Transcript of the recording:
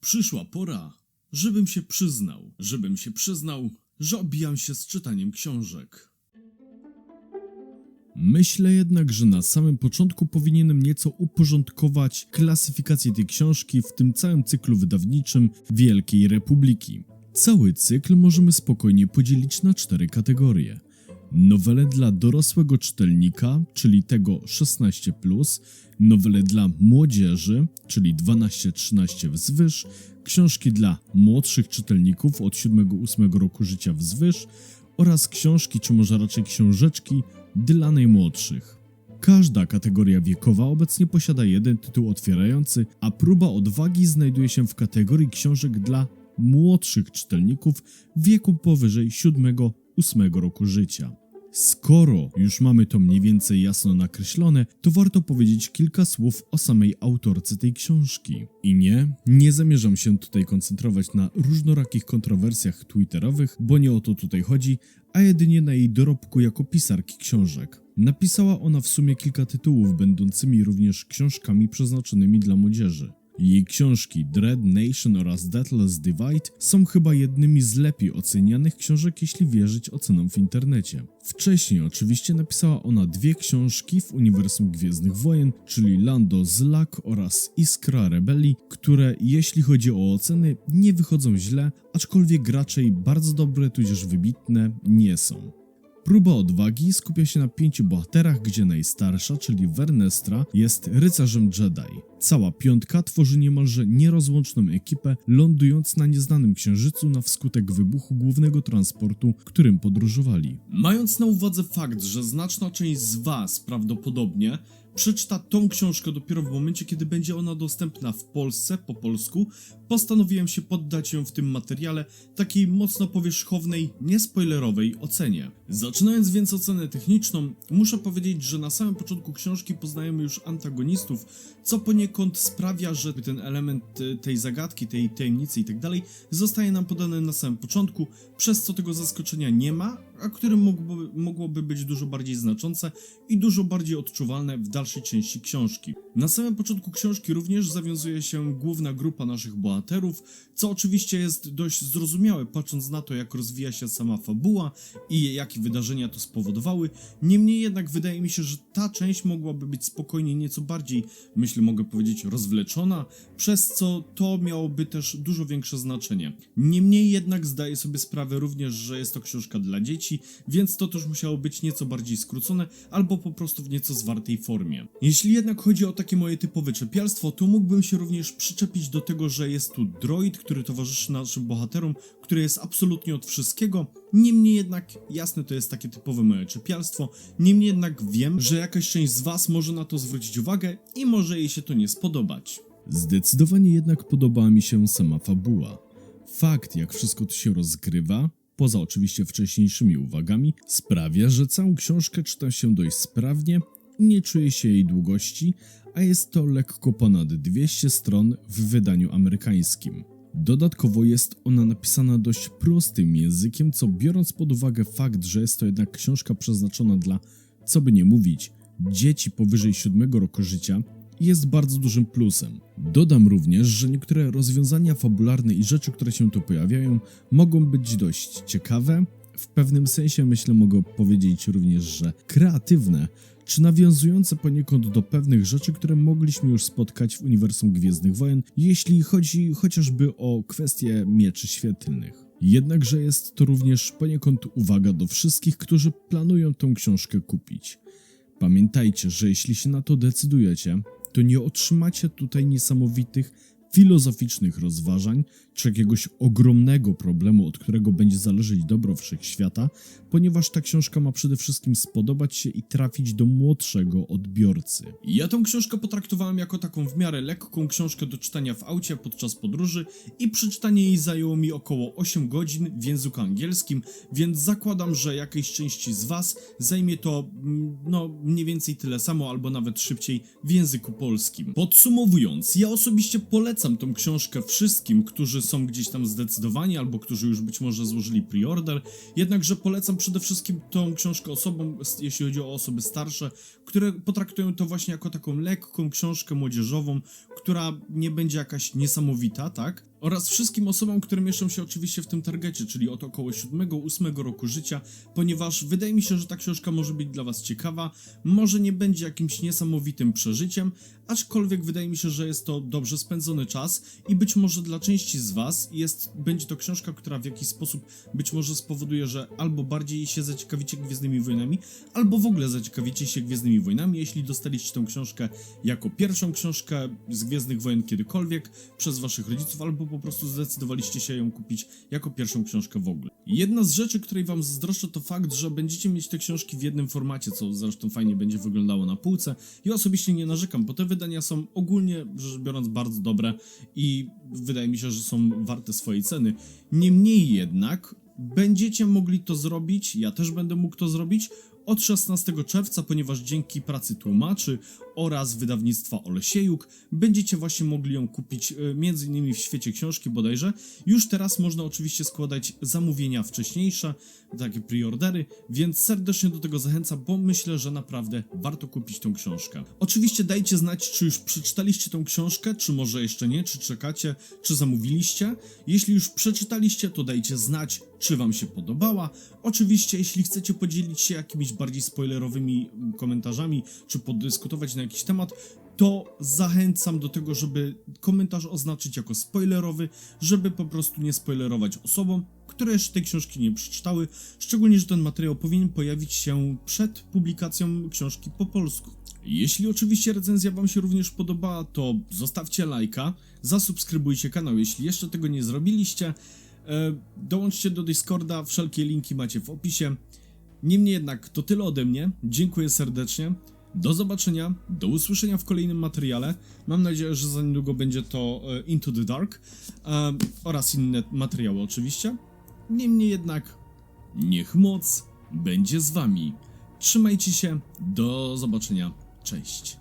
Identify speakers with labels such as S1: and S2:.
S1: Przyszła pora, żebym się przyznał, żebym się przyznał, że obijam się z czytaniem książek. Myślę jednak, że na samym początku powinienem nieco uporządkować klasyfikację tej książki w tym całym cyklu wydawniczym Wielkiej Republiki. Cały cykl możemy spokojnie podzielić na cztery kategorie. Nowele dla dorosłego czytelnika, czyli tego 16, nowele dla młodzieży, czyli 12-13 wzwyż, książki dla młodszych czytelników od 7-8 roku życia wzwyż oraz książki, czy może raczej książeczki dla najmłodszych. Każda kategoria wiekowa obecnie posiada jeden tytuł otwierający, a próba odwagi znajduje się w kategorii książek dla młodszych czytelników wieku powyżej 7-8 roku życia. Skoro już mamy to mniej więcej jasno nakreślone, to warto powiedzieć kilka słów o samej autorce tej książki. I nie, nie zamierzam się tutaj koncentrować na różnorakich kontrowersjach twitterowych, bo nie o to tutaj chodzi, a jedynie na jej dorobku jako pisarki książek. Napisała ona w sumie kilka tytułów, będącymi również książkami przeznaczonymi dla młodzieży. Jej książki Dread Nation oraz Deathless Divide są chyba jednymi z lepiej ocenianych książek, jeśli wierzyć ocenom w internecie. Wcześniej oczywiście napisała ona dwie książki w uniwersum Gwiezdnych Wojen, czyli Lando Zlak oraz Iskra Rebelii, które jeśli chodzi o oceny nie wychodzą źle, aczkolwiek raczej bardzo dobre tudzież wybitne nie są. Próba odwagi skupia się na pięciu bohaterach, gdzie najstarsza, czyli Vernestra, jest rycerzem Jedi. Cała piątka tworzy niemalże nierozłączną ekipę, lądując na nieznanym księżycu na wskutek wybuchu głównego transportu, którym podróżowali. Mając na uwadze fakt, że znaczna część z Was prawdopodobnie przeczyta tą książkę dopiero w momencie, kiedy będzie ona dostępna w Polsce po polsku, postanowiłem się poddać ją w tym materiale takiej mocno powierzchownej, niespoilerowej ocenie. Zaczynając więc ocenę techniczną, muszę powiedzieć, że na samym początku książki poznajemy już antagonistów, co poniekąd sprawia, że ten element e, tej zagadki, tej tajemnicy i tak dalej zostaje nam podany na samym początku, przez co tego zaskoczenia nie ma, a które mógłby, mogłoby być dużo bardziej znaczące i dużo bardziej odczuwalne w dalszej części książki. Na samym początku książki również zawiązuje się główna grupa naszych bohaterów, co oczywiście jest dość zrozumiałe, patrząc na to, jak rozwija się sama fabuła i jakie wydarzenia to spowodowały. Niemniej jednak wydaje mi się, że ta część mogłaby być spokojnie nieco bardziej, myślę, mogę powiedzieć, rozwleczona, przez co to miałoby też dużo większe znaczenie. Niemniej jednak zdaję sobie sprawę również, że jest to książka dla dzieci, więc to też musiało być nieco bardziej skrócone, albo po prostu w nieco zwartej formie. Jeśli jednak chodzi o takie moje typowe czepialstwo, to mógłbym się również przyczepić do tego, że jest tu droid, który towarzyszy naszym bohaterom, który jest absolutnie od wszystkiego. Niemniej jednak, jasne, to jest takie typowe moje czepialstwo. Niemniej jednak wiem, że jakaś część z Was może na to zwrócić uwagę i może jej się to nie spodobać. Zdecydowanie jednak podobała mi się sama fabuła. Fakt, jak wszystko to się rozgrywa, poza oczywiście wcześniejszymi uwagami, sprawia, że całą książkę czyta się dość sprawnie i nie czuje się jej długości, a jest to lekko ponad 200 stron w wydaniu amerykańskim. Dodatkowo jest ona napisana dość prostym językiem, co biorąc pod uwagę fakt, że jest to jednak książka przeznaczona dla, co by nie mówić, dzieci powyżej 7 roku życia, jest bardzo dużym plusem. Dodam również, że niektóre rozwiązania fabularne i rzeczy, które się tu pojawiają, mogą być dość ciekawe. W pewnym sensie myślę mogę powiedzieć również, że kreatywne, czy nawiązujące poniekąd do pewnych rzeczy, które mogliśmy już spotkać w uniwersum Gwiezdnych Wojen, jeśli chodzi chociażby o kwestie mieczy świetlnych. Jednakże jest to również poniekąd uwaga do wszystkich, którzy planują tę książkę kupić. Pamiętajcie, że jeśli się na to decydujecie, to nie otrzymacie tutaj niesamowitych filozoficznych rozważań czy jakiegoś ogromnego problemu, od którego będzie zależeć dobro wszechświata, ponieważ ta książka ma przede wszystkim spodobać się i trafić do młodszego odbiorcy. Ja tą książkę potraktowałem jako taką w miarę lekką książkę do czytania w aucie podczas podróży i przeczytanie jej zajęło mi około 8 godzin w języku angielskim, więc zakładam, że jakiejś części z Was zajmie to mm, no mniej więcej tyle samo albo nawet szybciej w języku polskim. Podsumowując, ja osobiście polecam tą książkę wszystkim, którzy są gdzieś tam zdecydowani albo którzy już być może złożyli preorder, jednakże polecam przede wszystkim tą książkę osobom, jeśli chodzi o osoby starsze, które potraktują to właśnie jako taką lekką książkę młodzieżową, która nie będzie jakaś niesamowita, tak? Oraz wszystkim osobom, które mieszczą się oczywiście w tym targecie, czyli od około 7-8 roku życia, ponieważ wydaje mi się, że ta książka może być dla Was ciekawa, może nie będzie jakimś niesamowitym przeżyciem, aczkolwiek wydaje mi się, że jest to dobrze spędzony czas i być może dla części z Was jest, będzie to książka, która w jakiś sposób być może spowoduje, że albo bardziej się zaciekawicie Gwiezdnymi Wojnami, albo w ogóle zaciekawicie się Gwiezdnymi Wojnami, jeśli dostaliście tę książkę jako pierwszą książkę z Gwiezdnych Wojen kiedykolwiek przez Waszych rodziców, albo po prostu zdecydowaliście się ją kupić jako pierwszą książkę w ogóle. Jedna z rzeczy, której Wam zazdroszczę, to fakt, że będziecie mieć te książki w jednym formacie, co zresztą fajnie będzie wyglądało na półce. Ja osobiście nie narzekam, bo te wydania są ogólnie rzecz biorąc bardzo dobre i wydaje mi się, że są warte swojej ceny. Niemniej jednak będziecie mogli to zrobić, ja też będę mógł to zrobić od 16 czerwca, ponieważ dzięki pracy tłumaczy oraz wydawnictwa Olesiejuk będziecie właśnie mogli ją kupić e, innymi w świecie książki bodajże. Już teraz można oczywiście składać zamówienia wcześniejsze, takie preordery, więc serdecznie do tego zachęcam, bo myślę, że naprawdę warto kupić tą książkę. Oczywiście dajcie znać, czy już przeczytaliście tą książkę, czy może jeszcze nie, czy czekacie, czy zamówiliście. Jeśli już przeczytaliście, to dajcie znać, czy wam się podobała. Oczywiście, jeśli chcecie podzielić się jakimiś bardziej spoilerowymi mm, komentarzami, czy podyskutować na jakiś temat, to zachęcam do tego, żeby komentarz oznaczyć jako spoilerowy, żeby po prostu nie spoilerować osobom, które jeszcze tej książki nie przeczytały, szczególnie, że ten materiał powinien pojawić się przed publikacją książki po polsku. Jeśli oczywiście recenzja Wam się również podobała, to zostawcie lajka, zasubskrybujcie kanał, jeśli jeszcze tego nie zrobiliście, e, dołączcie do Discorda, wszelkie linki macie w opisie. Niemniej jednak to tyle ode mnie, dziękuję serdecznie, do zobaczenia, do usłyszenia w kolejnym materiale. Mam nadzieję, że za niedługo będzie to e, Into the Dark e, oraz inne materiały oczywiście. Niemniej jednak, niech moc będzie z wami. Trzymajcie się, do zobaczenia, cześć.